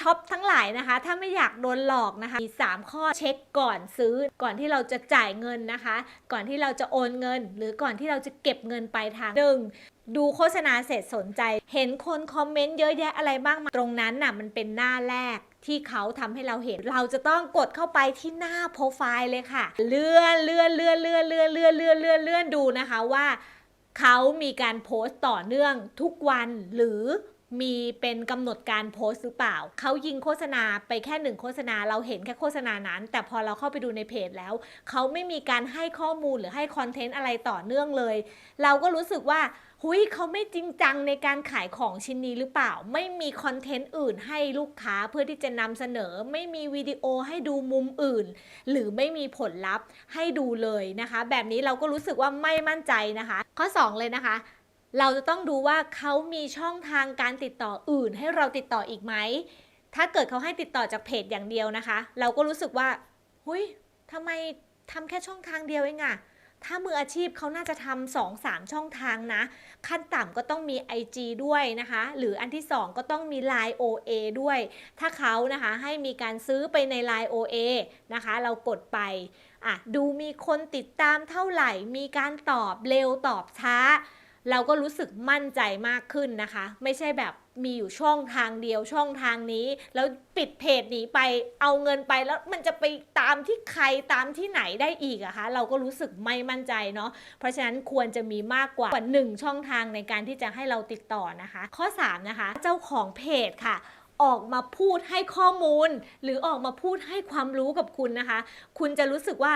ช็อปทั้งหลายนะคะ ถ้าไม่อยากโดนหลอกนะคะมี3ข้อเช็คก่อนซื้อ ก่อนที่เราจะจ่ายเงินนะคะ ก่อนที่เราจะโอนเงิน หรือก่อนที่เราจะเก็บเงินปลายทางหนึ่งดูโฆษณาเสร็จสนใจ เห็นคนคอมเมนต์เยอะแยะอะไรบ้างมาตรงนั้นน่ะมันเป็นหน้าแรกที่เขาทำให้เราเห็น เราจะต้องกดเข้าไปที่หน้าโปรไฟล์เลยค่ะ เลื่อนเลื่อนเลื่อนเลื่อนเลื่อนเลื่อนเลื่อนเลื่อนเลื่อนดูนะคะว่าเขามีการโพสต์ต่อเนื่องทุกวันหรือ มีเป็นกำหนดการโพสต์หรือเปล่า เขายิงโฆษณาไปแค่หนึ่งโฆษณาเราเห็นแค่โฆษณานั้น แต่พอเราเข้าไปดูในเพจแล้ว เขาไม่มีการให้ข้อมูลหรือให้คอนเทนต์อะไรต่อเนื่องเลย เราก็รู้สึกว่าหุยเขาไม่จริงจังในการขายของชิ้นนี้หรือเปล่า ไม่มีคอนเทนต์อื่นให้ลูกค้าเพื่อที่จะนำเสนอ ไม่มีวิดีโอให้ดูมุมอื่น หรือไม่มีผลลัพธ์ให้ดูเลยนะคะ แบบนี้เราก็รู้สึกว่าไม่มั่นใจนะคะ ข้อ 2 เลยนะคะ เราจะต้องดูว่าเขามีช่องทางการติดต่ออื่น ให้เราติดต่ออีกไหม ถ้าเกิดเขาให้ติดต่อจากเพจอย่างเดียวนะคะ เราก็รู้สึกว่าหุยทำไมทำแค่ช่องทางเดียวเองอะถ้ามืออาชีพเขาน่าจะทำสองสามช่องทางนะ ขั้นต่ำก็ต้องมี IG ด้วยนะคะ หรืออันที่ 2 ก็ต้องมี Line OA ด้วย ถ้าเขานะคะให้มีการซื้อไปใน Line OA นะคะ เรากดไปอะดูมีคนติดตามเท่าไหร่ มีการตอบเร็วตอบช้า เราก็รู้สึกมั่นใจมากขึ้นนะคะ ไม่ใช่แบบมีอยู่ช่องทางเดียวช่องทางนี้ แล้วปิดเพจหนีไปเอาเงินไปแล้วมันจะไปตามที่ใครตามที่ไหนได้อีกอะคะเราก็รู้สึกไม่มั่นใจเนาะเพราะฉะนั้นควรจะมีมากกว่าหนึ่งช่องทางในการที่จะให้เราติดต่อนะคะ ข้อ 3 นะคะ เจ้าของเพจค่ะออกมาพูดให้ข้อมูล หรือออกมาพูดให้ความรู้กับคุณนะคะ คุณจะรู้สึกว่า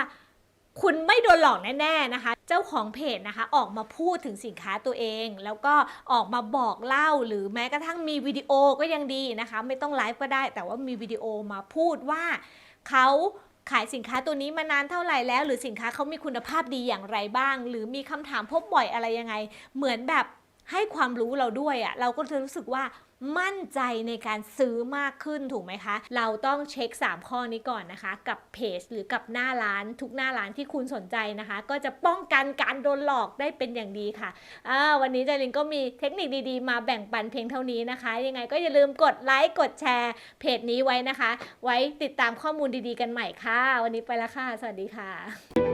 คุณไม่โดนหลอกแน่ๆนะคะ เจ้าของเพจนะคะออกมาพูดถึงสินค้าตัวเอง แล้วก็ออกมาบอกเล่าหรือแม้กระทั่งมีวิดีโอก็ยังดีนะคะ ไม่ต้องไลฟ์ก็ได้ แต่ว่ามีวิดีโอมาพูดว่าเขาขายสินค้าตัวนี้มานานเท่าไหร่แล้ว หรือสินค้าเขามีคุณภาพดีอย่างไรบ้าง หรือมีคำถามพบบ่อยอะไรยังไง เหมือนแบบให้ความรู้เราด้วยอะ่ะเราก็จะรู้สึกว่า มั่นใจในการซื้อมากขึ้นถูกไหมคะ เราต้องเช็ค 3 ข้อนี้ก่อนนะคะ กับเพจหรือกับหน้าร้านทุกหน้าร้านที่คุณสนใจนะคะ ก็จะป้องกันการโดนหลอกได้เป็นอย่างดีค่ะวันนี้จารินก็มีเทคนิคดีๆ มาแบ่งปันเพียงเท่านี้นะคะ ยังไงก็อย่าลืมกดไลค์กดแชร์เพจนี้ไว้นะคะ ไว้ติดตามข้อมูลดีๆ กันใหม่ค่ะ วันนี้ไปล้วค่ะ สวัสดีค่ะ